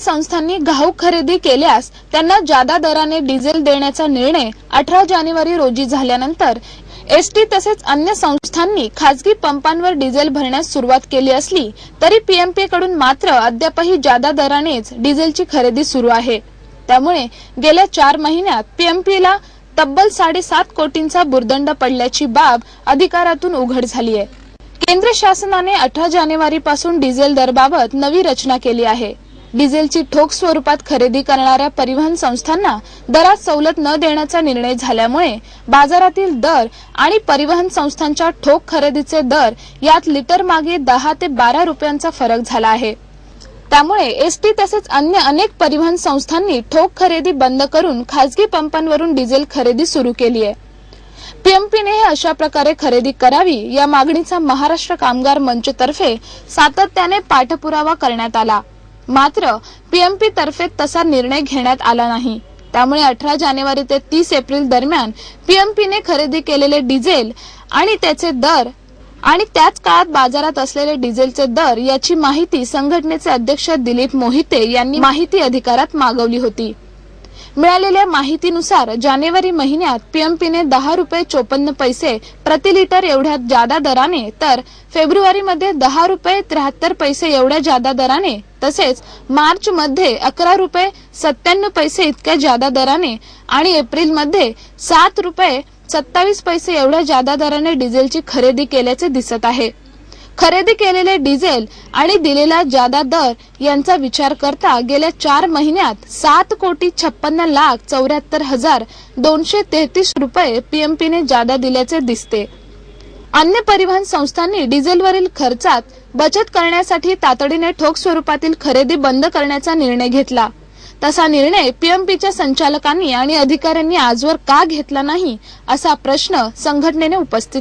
संस्थांनी घाऊक खरेदी केल्यास त्यांना जादा दराने डिझेल देण्याचा निर्णय अठरा जानेवारी रोजी झाल्यानंतर एसटी तसेच अन्य संस्थांनी खासगी पंपांवर डिझेल भरण्यास सुरुवात केली असली तरी पीएमपी कडून मात्र अद्यापही जादा दरानेच डिझेलची खरेदी सुरू आहे. त्यामुळे गेल्या चार महिन्यात पीएमपीला तब्बल साडेसात कोटींचा बुर्दंड पडल्याची बाब अधिकारातून उघड झाली आहे. केंद्र शासनाने अठरा जानेवारी पासून डिझेल दरबाबत नवी रचना केली आहे. डिझेलची ठोक स्वरूपात खरेदी करणाऱ्या परिवहन संस्थांना दरात सवलत न देण्याचा निर्णय झाल्यामुळे बाजारातील दर आणि परिवहन संस्थांच्या ठोक खरेदीचे दर यात लिटर मागे दहा ते बारा रुपयांचा फरक झाला आहे. त्यामुळे एसटी तसेच अन्य अनेक परिवहन संस्थांनी ठोक खरेदी बंद करून खासगी पंपांवरून डिझेल खरेदी सुरू केली आहे. पीएमपीने हे अशा प्रकारे खरेदी करावी या मागणीचा महाराष्ट्र कामगार मंचतर्फे सातत्याने पाठपुरावा करण्यात आला. मात्र पीएमपी तर्फे तसा निर्णय घेण्यात आला नाही. त्यामुळे अठरा जानेवारी ते तीस एप्रिल दरम्यान पीएमपीने खरेदी केलेले डिझेल आणि त्याचे दर आणि त्याच काळात बाजारात असलेले डिझेलचे दर याची माहिती संघटनेचे अध्यक्ष दिलीप मोहिते यांनी माहिती अधिकारात मागवली होती. मिळालेल्या माहितीनुसार जानेवारी महिन्यात पीएमपीने दहा रुपये चोपन्न पैसे प्रति लिटर एवढ्या जादा दराने तर फेब्रुवारीमध्ये दहा रुपये त्र्याहत्तर पैसे एवढ्या जादा दराने तसेच मार्च मध्ये अकरा रुपये सत्त्याण्णव पैसे इतक्या जादा दराने आणि एप्रिलमध्ये सात रुपये सत्तावीस पैसे एवढ्या जादा दराने डिझेलची खरेदी केल्याचे दिसत आहे. खरेदी केलेले डिझेल आणि दिलेला जादा दर यांचा विचार करता गेल्या चार महिन्यात सात कोटी छप्पन्न लाख चौऱ्याहत्तर हजार दोनशे तेहतीस रुपये पीएमपीने जादा दिल्याचे दिसते. अन्य परिवहन संस्थांनी डिझेलवरील खर्चात बचत करण्यासाठी तातडीने ठोक स्वरूपातील खरेदी बंद करण्याचा निर्णय घेतला. तसा निर्णय पीएमपीच्या संचालकांनी आणि अधिकाऱ्यांनी आजवर का घेतला नाही असा प्रश्न संघटनेने उपस्थित